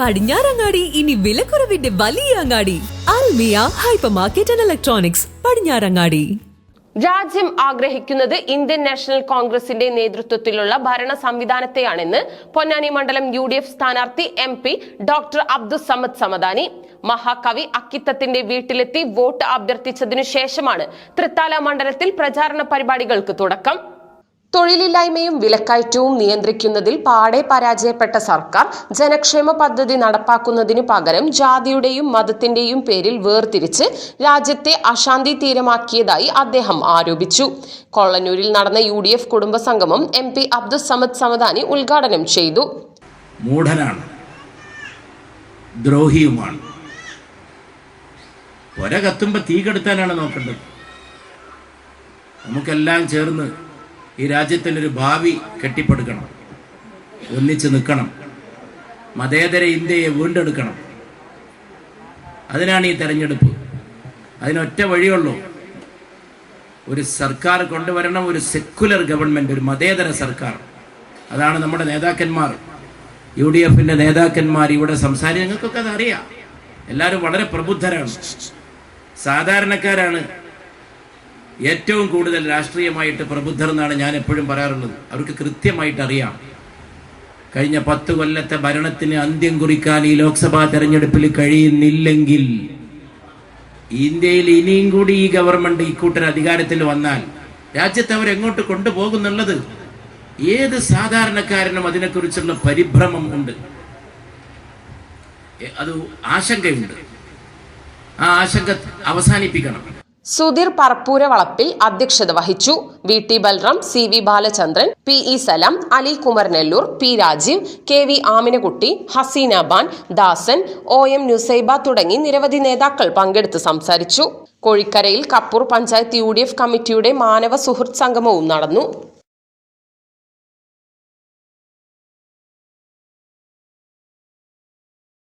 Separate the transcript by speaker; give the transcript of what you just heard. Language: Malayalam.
Speaker 1: പടിഞ്ഞാറങ്ങാടി ഇനി വിലക്കുറവിന്റെ വലിയ അങ്ങാടി. Almiya hyper market and electronics Padinjarangadi.
Speaker 2: രാജ്യം ആഗ്രഹിക്കുന്നത് ഇന്ത്യൻ നാഷണൽ കോൺഗ്രസിന്റെ നേതൃത്വത്തിലുള്ള ഭരണ സംവിധാനത്തെയാണെന്ന് പൊന്നാനി മണ്ഡലം യു ഡി എഫ് സ്ഥാനാർത്ഥി M P doctor Abdul Samad Samadani മഹാകവി അക്കിത്തത്തിന്റെ വീട്ടിലെത്തി വോട്ട് അഭ്യർത്ഥിച്ചതിനു ശേഷമാണ് തൃത്താല മണ്ഡലത്തിൽ പ്രചാരണ പരിപാടികൾക്ക് തുടക്കം. തൊഴിലില്ലായ്മയും വിലക്കയറ്റവും നിയന്ത്രിക്കുന്നതിൽ പാടെ പരാജയപ്പെട്ട സർക്കാർ ജനക്ഷേമ പദ്ധതി നടപ്പാക്കുന്നതിനു പകരം ജാതിയുടെയും മതത്തിന്റെയും പേരിൽ വേർതിരിച്ച് രാജ്യത്തെ അശാന്തി തീരമാക്കിയതായി അദ്ദേഹം ആരോപിച്ചു. കൊള്ളന്നൂരിൽ നടന്ന യു ഡി എഫ് കുടുംബസംഗമം എം പി അബ്ദുൽ സമദ് സമദാനി ഉദ്ഘാടനം ചെയ്തു.
Speaker 3: മൂഢനാണ്. ദ്രോഹിയുമാണ്. കത്തുമ്പോൾ തീ കെടുത്താനാണ് നോക്കേണ്ടത്. നമുക്കെല്ലാം ചേർന്ന് ഈ രാജ്യത്തിനൊരു ഭാവി കെട്ടിപ്പടുക്കണം. ഒന്നിച്ച് നിൽക്കണം. മതേതര ഇന്ത്യയെ വീണ്ടെടുക്കണം. അതിനാണ് ഈ തെരഞ്ഞെടുപ്പ്. അതിനൊറ്റ വഴിയുള്ളൂ. ഒരു സർക്കാർ കൊണ്ടുവരണം ഒരു സെക്കുലർ ഗവൺമെന്റ് ഒരു മതേതര സർക്കാർ. അതാണ് നമ്മുടെ നേതാക്കന്മാർ. യു ഡി എഫിന്റെ നേതാക്കന്മാർ ഇവിടെ സംസാരിച്ച് നിങ്ങൾക്കൊക്കെ അത് അറിയാം എല്ലാവരും വളരെ പ്രബുദ്ധരാണ്. സാധാരണക്കാരാണ്. ഏറ്റവും കൂടുതൽ രാഷ്ട്രീയമായിട്ട് പ്രബുദ്ധർ എന്നാണ് ഞാൻ എപ്പോഴും പറയാറുള്ളത്. അവർക്ക് കൃത്യമായിട്ട് അറിയാം. കഴിഞ്ഞ പത്ത് കൊല്ലത്തെ ഭരണത്തിന് അന്ത്യം കുറിക്കാൻ ഈ ലോക്സഭാ തെരഞ്ഞെടുപ്പിൽ കഴിയുന്നില്ലെങ്കിൽ ഇന്ത്യയിൽ ഇനിയും കൂടി ഈ ഗവൺമെന്റ് ഇക്കൂട്ടർ അധികാരത്തിൽ വന്നാൽ രാജ്യത്തെ അവരെങ്ങോട്ട് കൊണ്ടുപോകുന്നുള്ളത്? ഏത് സാധാരണക്കാരനും അതിനെക്കുറിച്ചുള്ള പരിഭ്രമം ഉണ്ട്? അത് ആശങ്കയുണ്ട്. ആ ആശങ്ക അവസാനിപ്പിക്കണം.
Speaker 2: സുധീർ പറപ്പൂര വളപ്പിൽ അധ്യക്ഷത വഹിച്ചു. V T Balram C V Balachandran P E Salam Ali Kumar Nellur P Rajeev K V Aminakutty Haseena ban Dasan O M Nusaiba തുടങ്ങി നിരവധി നേതാക്കൾ പങ്കെടുത്ത് സംസാരിച്ചു. കോഴിക്കരയിൽ കപ്പൂർ പഞ്ചായത്ത് യു കമ്മിറ്റിയുടെ മാനവ സുഹൃത്ത് സംഗമവും നടന്നു.